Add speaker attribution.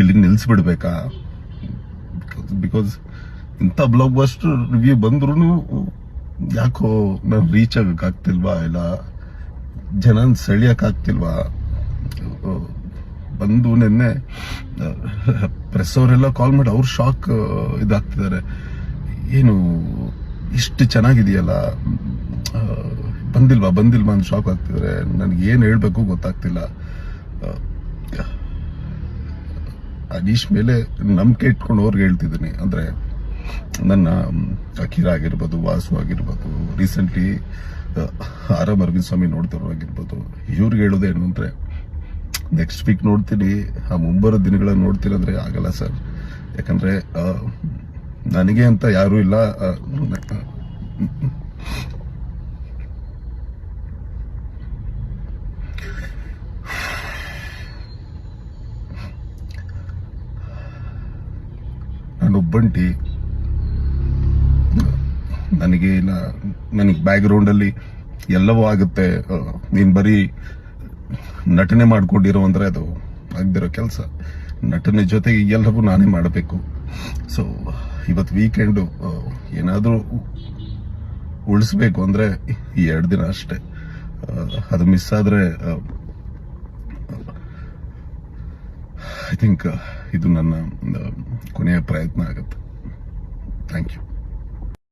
Speaker 1: ಇಲ್ಲಿ ನಿಲ್ಲಿಸ್ಬಿಡ್ಬೇಕಾ ಬಿಕಾಸ್ ಇಂಥ ಬ್ಲಾಕ್ ಬಸ್ಟರ್ ರಿವ್ಯೂ ಬಂದ್ರೂ ಯಾಕೋ ನಾನು ರೀಚ್ ಆಗಕ್ಕಾಗ್ತಿಲ್ವಾ ಇಲ್ಲ? ಜನನ್ ಸೆಳಿಯಕ್ಕಾಗ್ತಿಲ್ವಾ ಬಂದು ನಿನ್ನೆ ಪ್ರೆಸ್ ಅವರೆಲ್ಲ ಕಾಲ್ ಮಾಡಿ ಅವ್ರು ಶಾಕ್ ಇದಾಗ್ತಿದ್ದಾರೆ. ಏನು, ಇಷ್ಟು ಚೆನ್ನಾಗಿದೆಯಲ್ಲ? ಬಂದಿಲ್ವಾ? ಬಂದಿಲ್ವಾ ಅಂತ ಶಾಕ್ ಆಗ್ತಿದ್ದಾರೆ. ನನಗೆ ಏನು ಹೇಳಬೇಕು ಗೊತ್ತಾಗ್ತಿಲ್ಲ. ಅನೀಶ್ ಮೇಲೆ ನಂಬಿಕೆ ಇಟ್ಕೊಂಡು ಅವ್ರಿಗೆ ಹೇಳ್ತಿದ್ದೀನಿ. ಅಂದ್ರೆ ನನ್ನ ಅಖಿರ ಆಗಿರ್ಬೋದು, ವಾಸು ಆಗಿರ್ಬೋದು recently R M Aravind Swamy ನೋಡ್ತಿರೋರಾಗಿರ್ಬೋದು ಇವ್ರಿಗೆ ಹೇಳೋದೇನು ಅಂದ್ರೆ ನೆಕ್ಸ್ಟ್ ವೀಕ್ ನೋಡ್ತೀನಿ, ಆ ಮುಂಬರೋ ದಿನಗಳ ನೋಡ್ತೀನಿ ಅಂದ್ರೆ ಆಗಲ್ಲ ಸರ್. ಯಾಕಂದ್ರೆ ನನಗೆ ಅಂತ ಯಾರೂ ಇಲ್ಲ ನಾನೊಬ್ಬಂಟಿ ನನಗೆ ನನಗೆ ಬ್ಯಾಕ್ಗ್ರೌಂಡ್ ಅಲ್ಲಿ ಎಲ್ಲವೂ ಆಗುತ್ತೆ. ನೀನು ಬರೀ ನಟನೆ ಮಾಡ್ಕೊಂಡಿರೋ ಅಂದರೆ ಅದು ಆಗದಿರೋ ಕೆಲಸ. ನಟನೆ ಜೊತೆಗೆ ಎಲ್ಲವೂ ನಾನೇ ಮಾಡಬೇಕು. ಸೊ ಇವತ್ತು ವೀಕೆಂಡು ಏನಾದರೂ ಉಳಿಸ್ಬೇಕು ಅಂದರೆ ಎರಡು ದಿನ ಅಷ್ಟೇ. ಅದು ಮಿಸ್ ಆದ್ರೆ ಐ ಥಿಂಕ್ ಇದು ನನ್ನ ಆ, ಕೊನೆಯ ಪ್ರಯತ್ನ ಆಗುತ್ತೆ ಥ್ಯಾಂಕ್ ಯು